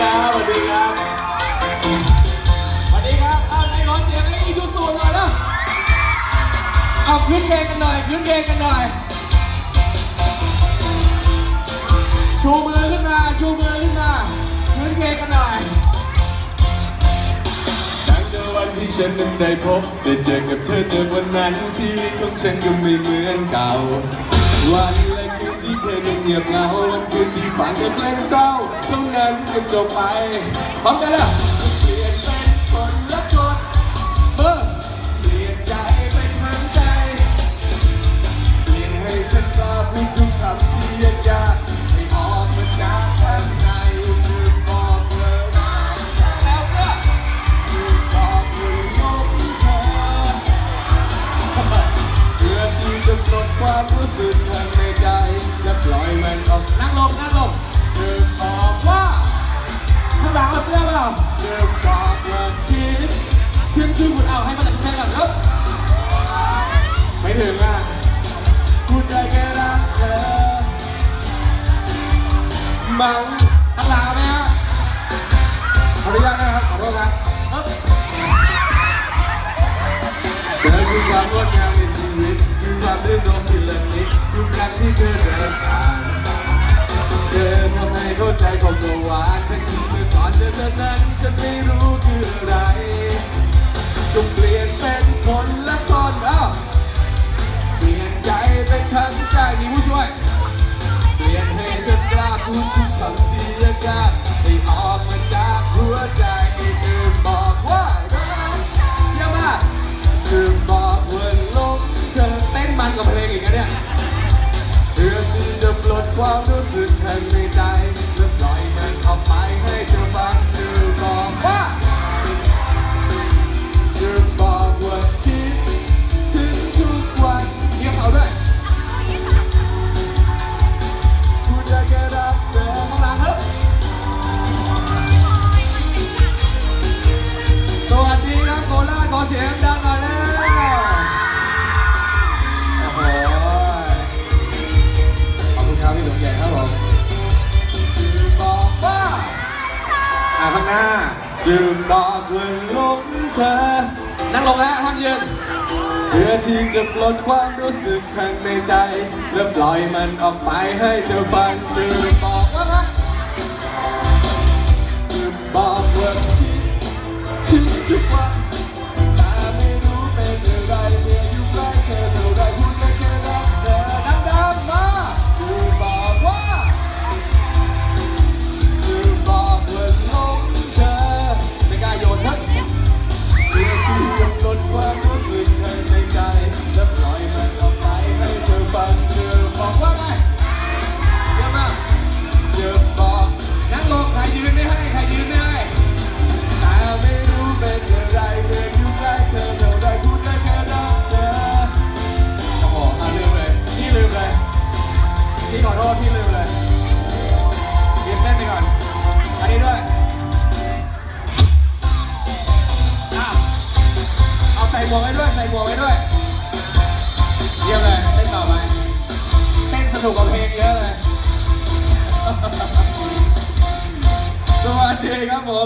ครับสวัสดีครับสวัสดีครับเอาไหนขอเสียงให้อีซูซูหน่อยนะเอาขึ้นเพลงกันหน่อยขึ้นเพลงกันหน่อยชูมือขึ้นมาชูมือขึ้นมาขึ้นเพลงกันหน่อยตั้งแต่วันที่ฉันนั้นได้พบได้เจอกับเธอเจอวันนั้นชีวิตของฉันก็ไม่เหมือนเก่าวันและคืนที่เธอนั้นเงียบเหงาวัน คืนที่ฝันแต่เพลงเศร้าต้องนั้นก็จบไปพร้อมกันเลยาเสื้อเปล่าเดินบอกว่าคิดขึ้นขึ้นคุณเอาให้มาจากคุณแม่ก่อนครับไม่ถึงอะพูดได้แค่รักเธอมังข้างหลังเอาไหมฮะขออนุญาตนะครับขอโทษครับเธอคือความงดงามในชีวิตคือความรื่นรมที่ละนิดทุกครั้งที่เธอเดินผ่าน อนั้นฉันไม่รู้คืออะไรจงเปลี่ยนเป็นคนละคนอ้าวเปลี่ยนใจเป็นทั้งใจมีผู้ช่วย เปลี่ยนให้ฉันกล้าพูดทุกคำที่ยากยากให้ออกมาจากหัวใจคือบอกว่ารักยี่ยมมาคือบอกว่าลงเธอเต้นมันกับเพลงอีกนะเนี่ยเพื่อที่จะปลดความรู้สึกข้างในใจาข้างหน้าจะบอกว่าหลงเธอ นั่งลงแล้วห้ามยืนเพื่อที่จะปลดความรู้สึกข้างในใจ และปล่อยมันออกไปให้เธอฟังจะบอก ส่หมวกไว้ด้วย เยี่ยมเลยเต้นต่อไปเต้นสนุกกว่าเพลงเยอะเลยสวัสดีครับผม